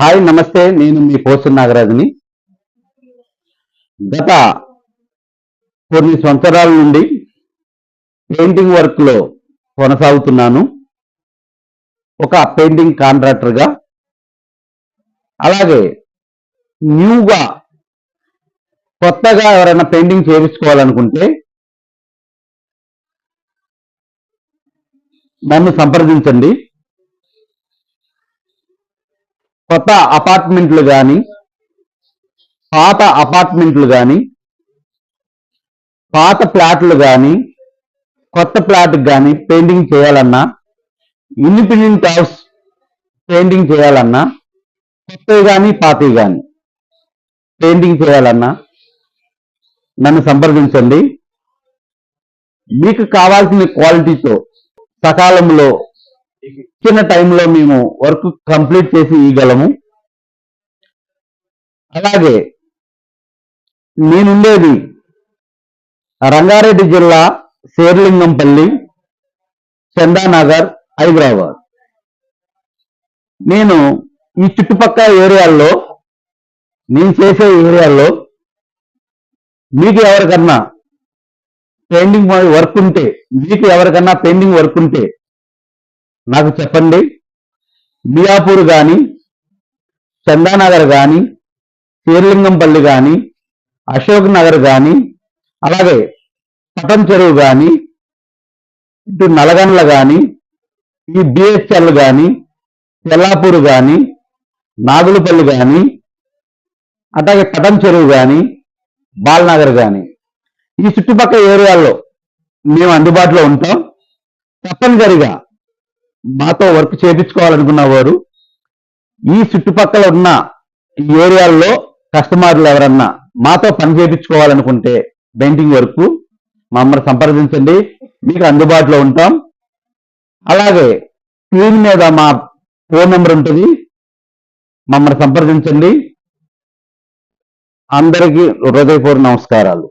Hi నమస్తే. నేను మీ పోసు నాగరాజుని. గత కొన్ని సంవత్సరాల నుండి పెయింటింగ్ వర్క్లో కొనసాగుతున్నాను. ఒక పెయింటింగ్ కాంట్రాక్టర్గా. అలాగే న్యూగా కొత్తగా ఎవరైనా పెయింటింగ్ చేయించుకోవాలనుకుంటే నన్ను సంప్రదించండి. కొత్త అపార్ట్మెంట్లు కానీ పాత అపార్ట్మెంట్లు కానీ పాత ప్లాట్లు కానీ కొత్త ప్లాట్ కానీ పెయింటింగ్ చేయాలన్నా ఇండిపెండెంట్ హౌస్ పెయింటింగ్ చేయాలన్నా కొత్తవి కానీ పాతవి కానీ పెయింటింగ్ చేయాలన్నా నన్ను సంప్రదించండి. మీకు కావాల్సిన క్వాలిటీతో సకాలంలో ఇచ్చిన టైంలో మేము వర్క్ కంప్లీట్ చేసి ఇవ్వగలము అలాగే నేనుండేది రంగారెడ్డి జిల్లా శేర్లింగంపల్లి చందానగర్ హైదరాబాద్. నేను ఈ చుట్టుపక్కల ఏరియాల్లో నేను చేసే ఏరియాల్లో మీకు ఎవరికన్నా పెయింటింగ్ వర్క్ ఉంటే మీకు ఎవరికన్నా పెయింటింగ్ వర్క్ ఉంటే నాకు చెప్పండి. మియాపూర్ కానీ చందానగర్ కానీ శ్రీలింగంపల్లి కానీ అశోక్ నగర్ కానీ అలాగే పటం చెరువు కానీ ఇటు నలగండ్ల కానీ ఈ బిఎస్ఎల్ కానీ తెల్లాపూర్ కానీ నాగులపల్లి కానీ అట్లాగే పటం చెరువు కానీ బాలనగర్ కానీ ఈ చుట్టుపక్కల ఏరియాల్లో మేము అందుబాటులో ఉంటాం. తప్పనిసరిగా మాతో వర్క్ చేయించుకోవాలనుకున్న వారు ఈ చుట్టుపక్కల ఉన్న ఈ ఏరియాల్లో కస్టమర్లు ఎవరన్నా మాతో పని చేయించుకోవాలనుకుంటే పెయింటింగ్ వర్క్ మమ్మల్ని సంప్రదించండి మీకు అందుబాటులో ఉంటాం. అలాగే స్క్రీన్ మీద మా ఫోన్ నెంబర్ ఉంటుంది మమ్మల్ని సంప్రదించండి. అందరికీ హృదయపూర్వ నమస్కారాలు.